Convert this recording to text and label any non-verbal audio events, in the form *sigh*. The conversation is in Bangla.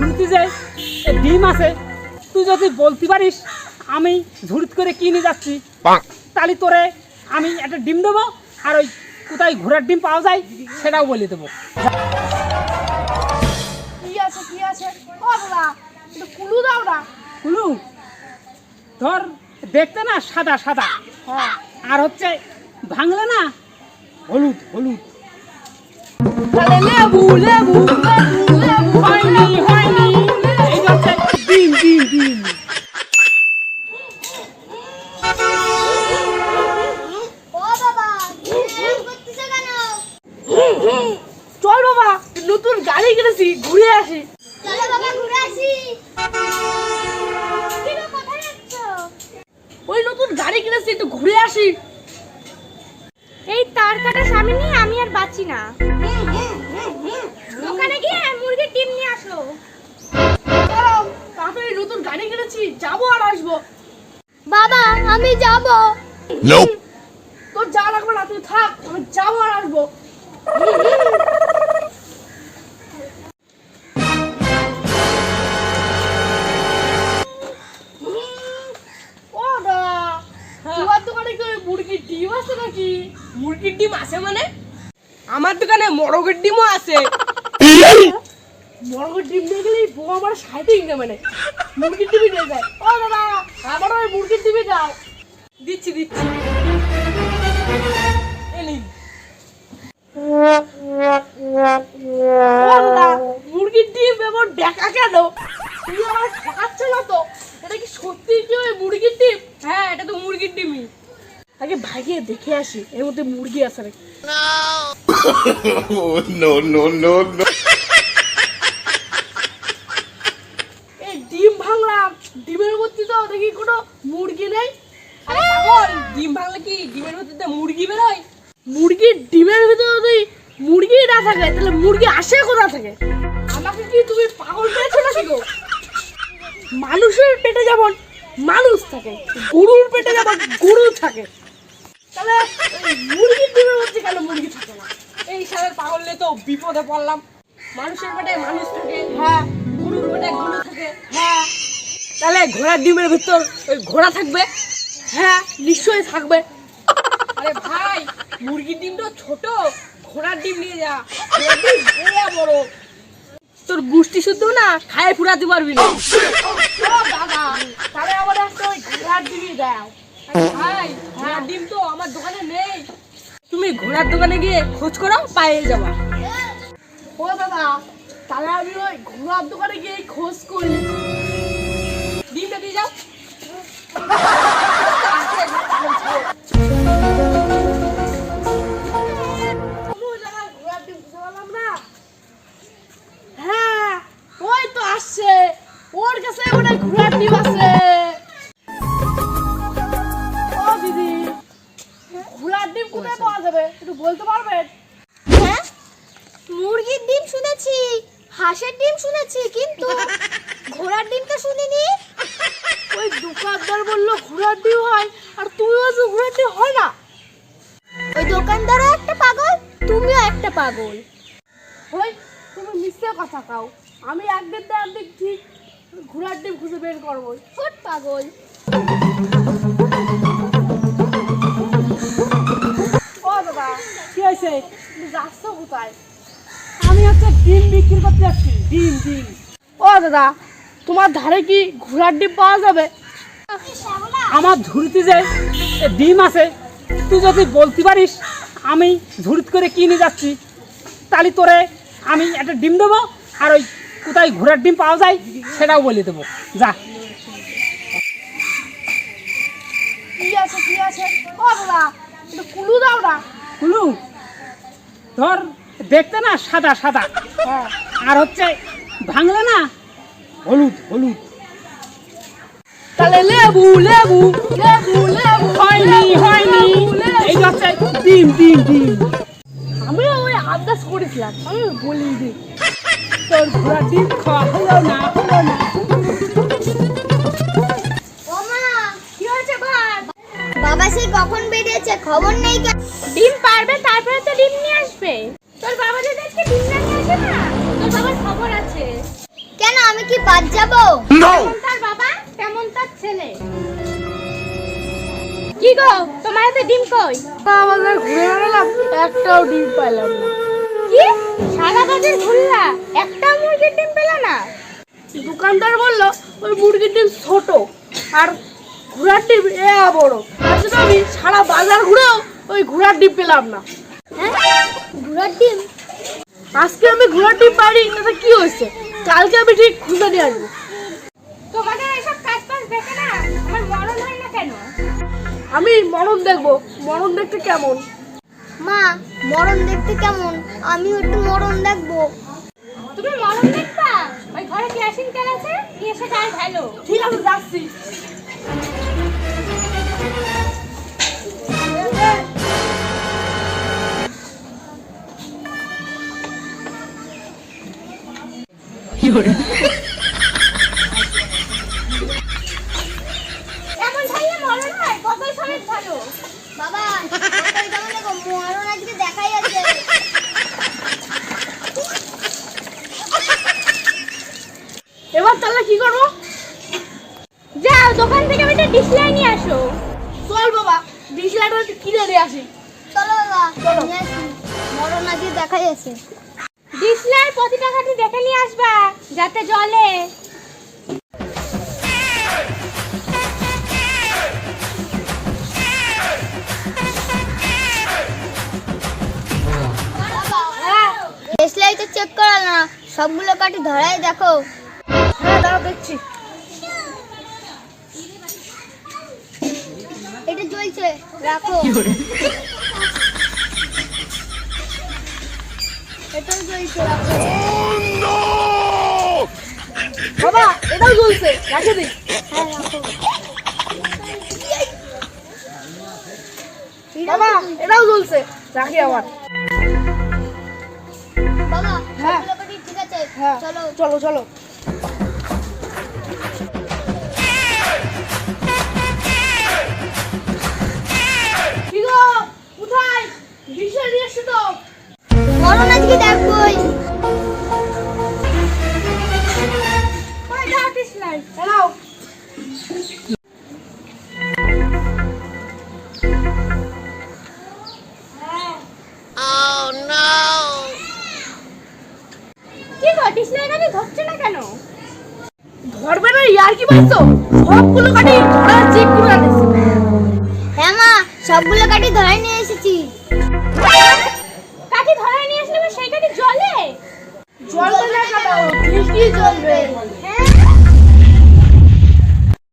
ঝুড়িতে যে ডিম আছে তুই যদি বলতে পারিস আমি ঝুড়িত করে কিনে যাচ্ছি তাহলে তোরে আমি একটা ডিম দেবো আর ওই কোথায় ঘোড়ার ডিম পাওয়া যায় সেটাও বলে দেবো। কি আছে কি আছে? ও দাদা একটু কুলু দাও না। কুলু ধর দেখতে না সাদা সাদা। হ্যাঁ। আর হচ্ছে ভাঙলে না হলুদ হলুদ। লেবু লেবু লেবু লেবু। আসি। চলো বাবা ঘুরে আসি। ওই নতুন গাড়ি কিনেছি একটু ঘুরে আসি। এই তার কাটা স্বামী নিয়ে আমি আর বাঁচি না। দোকানে গিয়ে মুরগির ডিম নিয়ে আসো। তাড়াতাড়ি নতুন গাড়ি কিনেছি যাব আর আসব। বাবা আমি যাব। তোর যা লাগবে না তুই থাক আমি যাব আর আসব। মোরগের ডিমও আছে। মোরগের ডিম নিয়ে গেলেই বউ আমার সাইডে ইংরে মানে মুরগির ডিমই নিয়ে যায়। ও দাদা আমার ওই মুরগির ডিমই দাও। দিচ্ছি দিচ্ছি। মুরগির ডিম এমন দেখা কেন? তুমি আমার ঠকাচ্ছ না তো? এটা কি সত্যি কি ওই মুরগির ডিম? হ্যাঁ এটা তো মুরগির ডিমই। আগে ভাইকে দেখে আসি এর মধ্যে মুরগি আছে নাকি? *laughs* No, no, no, no. এই ডিম ভাঙলাম ডিমের মধ্যে তো দেখি কোনো মুরগি নেই। আরে পাগল ডিম ভাঙলে কি ডিমের মধ্যে মুরগি বেরোয়? মুরগির ডিমের ভিতরে যদি মুরগি না থাকে তাহলে মুরগি আসে কোথা থেকে? আমাকে কি তুমি পাগল পেয়েছ নাকি গো? মানুষের পেটে যেমন মানুষ থাকে গরুর পেটে যেমন গরু থাকে তাহলে ওই মুরগির ডিমের মধ্যে কেন মুরগি থাকে না এই সালের পাগল বিপদে পড়লাম। মানুষের পেটে মানুষ থাকে হ্যাঁ গরুর পেটে গরু থাকে হ্যাঁ। তাহলে ঘোড়ার ডিমের ভিতর ওই ঘোড়া থাকবে হ্যাঁ নিশ্চয়ই থাকবে। আরে ভাই, মুরগির ডিম তো ছোট, ঘোড়ার ডিম নিয়ে যা। বড়। তোর গুষ্টি শুদ্ধ না, খায় ফুরাতে পারবি না। তাহলে আমার একটা ওই ঘোড়ার ডিমই দাও। ভাই, ঘোড়ার ডিম তো আমার দোকানে নেই। তুমি ঘোড়ার দোকানে গিয়ে খোঁজ করো, পায়ে যাবা। ও দাদা তাহলে আমি ওই ঘোড়ার দোকানে গিয়ে খোঁজ বলল হয় আর তুমিও বলছো হয় না। ওই দোকানদারও একটা পাগল তুমিও একটা পাগল। ওই তুমি মিথ্যে কথা কাও। আমি একদিন তো একদিন ঠিক ঘোড়ার ডিম খুঁজে বের করব। ফুট পাগল। ও দাদা কি হয়েছে? যাচ্ছ কোথায়? আমি হচ্ছে ডিম বিক্রি করতে যাচ্ছি ডিম ডিম। ও দাদা তোমার ধারে কি ঘোড়ার ডিম পাওয়া যাবে? আমার ঝুড়িতে যে ডিম আছে তুই যদি বলতে পারিস আমি ঝুড়িত করে কিনে যাচ্ছি তাহলে তোরে আমি একটা ডিম দেবো আর ওই কোথায় ঘোড়ার ডিম পাওয়া যায় সেটাও বলে দেবো। যা। দাও না। কুলু ধর দেখতে না সাদা সাদা। হ্যাঁ। আর হচ্ছে ভাঙলে না হলুদ হলুদ। তাহলে লেবু লেবু লেবু লেবু হয়নি হয়নি। এই হচ্ছে ডিম ডিম ডিম। আমি ওই করেছিলাম আমি বলি দিই তোর ঘোড়ার ডিম খাওয়া হলো না হলো না। বাবা সে কখন বেরিয়েছে খবর নেই কেন ডিম পারবে তারপরে তো ডিম নিয়ে আসবে। তোর বাবা যদি আজকে ডিম না নিয়ে আসে না তোর বাবার খবর আছে। কেন আমি কি বাদ যাব? No! তার বাবা তেমন তার ছেলে। কি গো তোমার তো ডিম কই? আমাদের ঘুরে বেড়ালাম একটাও ডিম পাইলাম না। কি? সারা বাজার ঘুরলা? একটা মুরগির ডিম পেলা না? দোকানদার বলল ওই মুরগির ডিম ছোট আর ঘোড়ার ডিম এ বড়। আসলে আমি সারা বাজার ঘুরেও ওই ঘোড়ার ডিম পেলাম না। হ্যাঁ? ঘোড়ার ডিম? আজকে আমি ঘোড়ার ডিম পাইনি তাতে কি হয়েছে? কালকে আমি ঠিক খুঁজে নিয়ে আসব। কেন? আমি মরণ দেখব। মরণ দেখতে কেমন? মা মরণ দেখতে কেমন? আমিও একটু মরণ দেখব। তুমি মরণ দেখবা? ওই ঘরে কেরাসিন তেল আছে? নিয়ে এসে ডাল ভালো। ঠিক আছে যাচ্ছি। এমন ভাইয়া মরণ হয় কত সমেত ভালো বাবা ওই কেমন দেখো মরণ আজকে দেখাই আছে এবার তাহলে কি করব যাও দোকান থেকে একটা ডিসলাই নিয়ে আসো। চল বাবা ডিশ লাইটার কিনে নিয়ে আসি। চলো বাবা নিয়ে আসি। মরণ আজকে দেখাই আছে। ডিসলাই প্রতিটা খাটি দেখে নিয়ে আসবা যাতে জলে দেশলাই তো চেক করা না সবগুলো কাটি ধরাই দেখো। হ্যাঁ দাঁড়া দেখছি। জ্বলছে রাখো। এটাও জ্বলছে রাখো। বাবা এটাও চলছে রাখে দিই হ্যাঁ রাখো। বাবা এটাও চলছে রাখি আবার। বাবা হ্যাঁ। ঠিক আছে হ্যাঁ চলো। চলো চলো। ধরবে না ইয়ার কি পাইছো সবগুলো কাটি ধরা চেক করে আনিস হ্যাঁ মা সবগুলো কাটি ধরে নিয়ে এসেছি। কাঠি ধরায় নিয়ে আসলে সেই কাঠি জলে? জল না কাটাও ঠিকই জ্বলবে